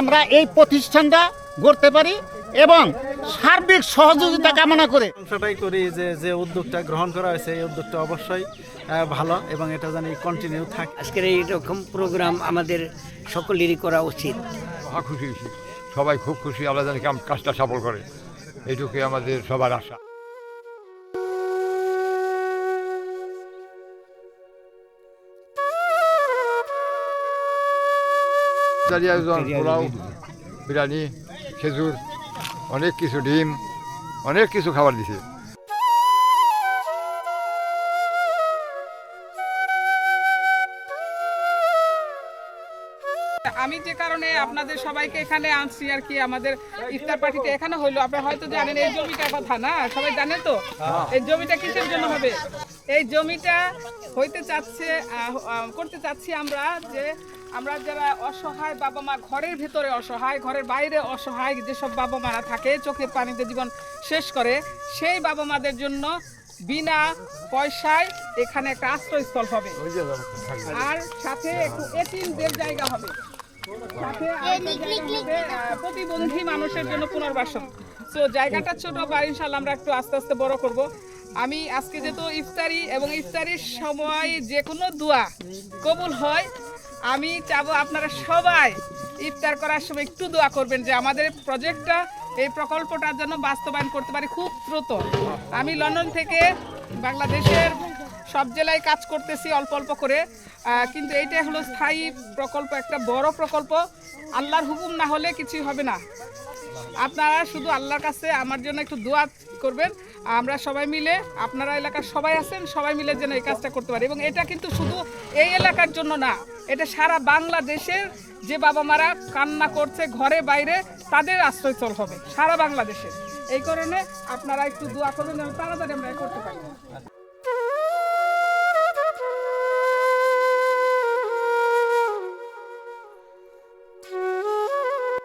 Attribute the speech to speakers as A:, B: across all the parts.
A: আমরা এই প্রতিষ্ঠানটা গড়তে পারি এবং সার্বিক সহযোগিতা কামনা করে।
B: সেটাই করি যে যে উদ্যোগটা গ্রহণ করা হয়েছে এই উদ্যোগটা অবশ্যই ভালো এবং এটা জানি কন্টিনিউ থাকে।
C: আজকের এই রকম প্রোগ্রাম আমাদের সকলেরই করা উচিত।
D: খুশি সবাই খুব খুশি আল্লাহ জানি কাজটা সফল করে। এইটুকুই আমাদের সবার আশা। ইত্যাদি আয়োজন পোলাও বিরিয়ানি খেজুর অনেক কিছু ডিম অনেক কিছু খাবার দিছে।
E: আমি যে কারণে আপনাদের সবাইকে এখানে আনছি আর কি আমাদের ইফতার পার্টিতে এখানে হইল। আপনারা হয়তো জানেন এই জমিটার কথা না? সবাই জানে তো? এই জমিটা কিসের জন্য হবে? এই জমিটা হইতে চাচ্ছে করতে চাচ্ছি আমরা যে আমরা যারা অসহায় বাবা মা ঘরের ভেতরে অসহায় ঘরের বাইরে অসহায় যেসব বাবা মারা থাকে চোখের পানিতে জীবন শেষ করে সেই বাবা মাদের জন্য বিনা পয়সায় এখানে একটা আশ্রয়স্থল হবে। আর সাথে একটু এটিমদের জায়গা হবে। সাথে আরেকটা জায়গা হবে, প্রতিবন্ধী মানুষের জন্য পুনর্বাসন। তো জায়গাটা ছোট বা ইনশাল্লাহ আমরা একটু আস্তে আস্তে বড় করব। আমি আজকে যেহেতু ইফতারি এবং ইফতারির সময় যে কোনো দোয়া কবুল হয় আমি চাবো আপনারা সবাই ইফতার করার সময় একটু দোয়া করবেন যে আমাদের প্রজেক্টটা, এই প্রকল্পটার জন্য বাস্তবায়ন করতে পারি খুব দ্রুত। আমি লন্ডন থেকে বাংলাদেশের সব জেলায় কাজ করতেছি অল্প অল্প করে কিন্তু এইটা হলো স্থায়ী প্রকল্প, একটা বড় প্রকল্প। আল্লাহর হুকুম না হলে কিছুই হবে না। আপনারা শুধু আল্লাহর কাছে আমার জন্য একটু দোয়া করবেন। আমরা সবাই মিলে, আপনারা এলাকার সবাই আছেন, সবাই মিলে যেন এই কাজটা করতে পারি। এবং এটা কিন্তু শুধু এই এলাকার জন্য না এটা সারা বাংলাদেশের যে বাবা মারা কান্না করছে ঘরে বাইরে, তাদের আশ্রয়স্থল হবে, সারা বাংলাদেশের এই কারণে আপনারা একটু দোয়া করবেন যেন তাড়াতাড়ি আমরা করতে পারি।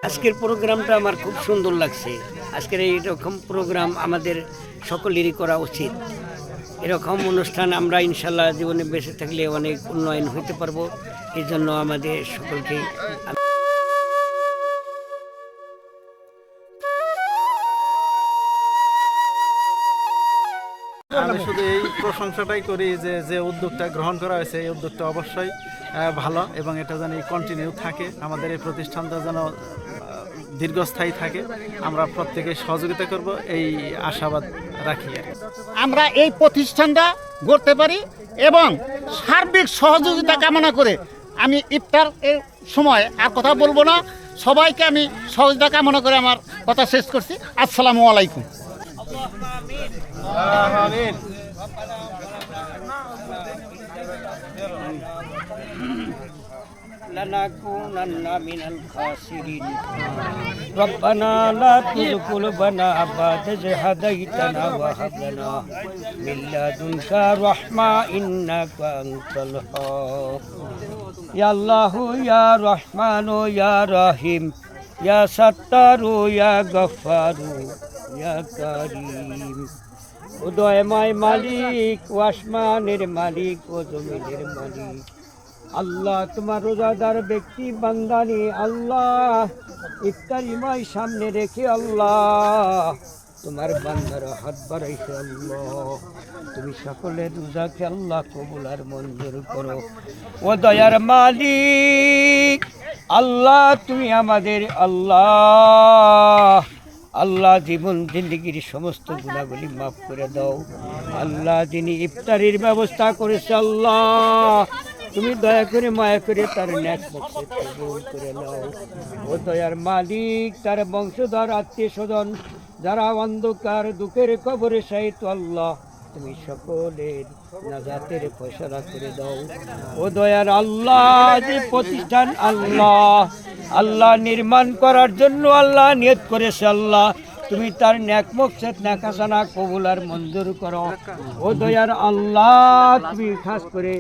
C: আজকের প্রোগ্রামটা আমার খুব সুন্দর লাগছে। আজকের এই রকম প্রোগ্রাম আমাদের সকলেরই করা উচিত। এরকম অনুষ্ঠান আমরা ইনশাল্লাহ জীবনে বেঁচে থাকলে অনেক উন্নয়ন হতে পারব। এই জন্য আমাদের সকলকে
B: আমি শুধু এই প্রশংসাটাই করি যে যে উদ্যোগটা গ্রহণ করা হয়েছে, এই উদ্যোগটা অবশ্যই ভালো এবং এটা যেন কন্টিনিউ থাকে। আমাদের এই প্রতিষ্ঠানটা যেন দীর্ঘস্থায়ী থাকে। আমরা প্রত্যেকে সহযোগিতা করব। এই আশাবাদ রাখি।
A: আমরা এই প্রতিষ্ঠানটা গড়তে পারি এবং সার্বিক সহযোগিতা কামনা করে আমি ইফতার এর সময় আর কথা বলব না। সবাইকে আমি সহযোগিতা কামনা করে আমার কথা শেষ করছি। আসসালামু আলাইকুম।
C: لنكونن من الخاسرين ربنا لا تزغ قلوبنا بعد إذ هديتنا وهب لنا من لدنك رحمة إنك أنت الوهاب يا الله يا رحمن يا رحيم يا ستار يا غفار يا كريم উদয়ময় মালিক ওয়াসমানের মালিক ও জমিনের মালিক আল্লাহ, তোমার রোজাদার ব্যক্তি, বান্দানি, আল্লাহ। ইফতারিময় সামনে রেখে আল্লাহ। তোমার বান্দার হাত বাড়াইছে আল্লাহ। তুমি সকলের রোজাকে আল্লাহ কবুল আর মঞ্জুর করো। ও দয়ার মালিক, আল্লাহ, তুমি আমাদের আল্লাহ। আল্লাহ, জীবন জিন্দগির সমস্ত গুণাগুলি মাফ করে দাও। আল্লাহ, যিনি ইফতারির ব্যবস্থা করেছে আল্লাহ তুমি দয়া করে মায়া করে তার ন্যাক করে নাও। ও দয়ার মালিক, তার বংশধর, আত্মীয় স্বজন, যারা অন্ধকার দুঃখের কবরে সাহিত্য আল্লাহ, তুমি সকলের নাজাতের ফসলা করে দাও। ও দয়ার আল্লাহ, যে প্রতিষ্ঠান আল্লাহ আল্লাহ নির্মাণ করার জন্য আল্লাহ নিয়ত করেছে আল্লাহ, তুমি তার ন্যাক মকসদ ন্যাকাসানা কবুল আর মঞ্জুর করো। ও দয়ার আল্লাহ, তুমি খাস করে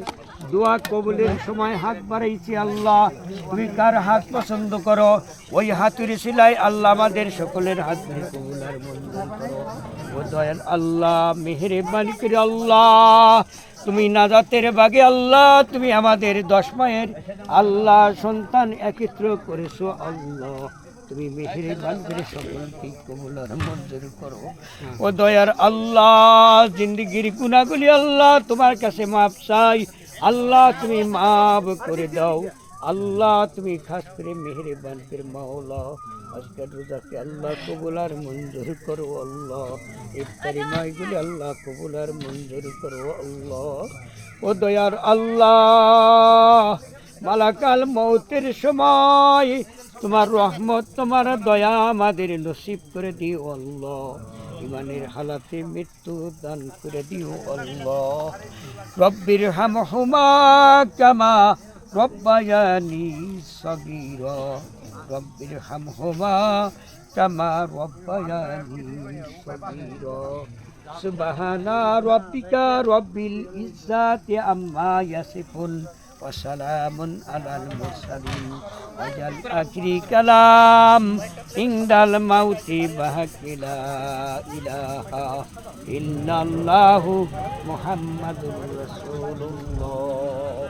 C: দোয়া কবুলের সময় হাত বাড়াইছি আল্লাহ। তুমি কার হাত পছন্দ করো? ওই হাতুড়ি সিলাই আল্লাহ আমাদের সকলের হাত ধরে কবুল আর মঞ্জুর করো। ও দয়াল আল্লাহ, মেহরবানি করে আল্লাহ। তুমি নাজাতের বাগে আল্লাহ, তুমি আমাদের দশ মায়ের আল্লাহ। সন্তান একত্র করেছ আল্লাহ। তুমি মেহেরবান করে সকলকে কবুল আর মঞ্জুর করো। ও দয়ার আল্লাহ, জিন্দগির গুণাগুলি আল্লাহ, তোমার কাছে মাপ চাই। আল্লাহ তুমি মাফ করে দাও। আল্লাহ তুমি খাস করে মেহরবান করে মাওলা। আজকের রোজাকে আল্লাহ কবুল আর মঞ্জুর করো আল্লাহ। ইফতারি মাইগুলি আল্লাহ কবুল আর মঞ্জুর করো আল্লাহ। ও দয়ার আল্লাহ, মালাকাল মৌতের সময় তোমার রহমত, তোমার দয়া আমাদের নসিব করে দিও আল্লাহ। ইমানের হালাতে মৃত্যু দান করে দিও আল্লাহ। রব্বির হামহুমা কামা রব্বায়ানি সগীরা। রব্বির হামহুমা কামা রব্বায়ানি সগীরা। সুবহানা রব্বিকা রব্বিল ইজ্জাতি আম্মা ইয়াসিফুন। وسلام على المرسلين وجل أجري كلام عند الموت بهك لا إله إلا الله محمد رسول الله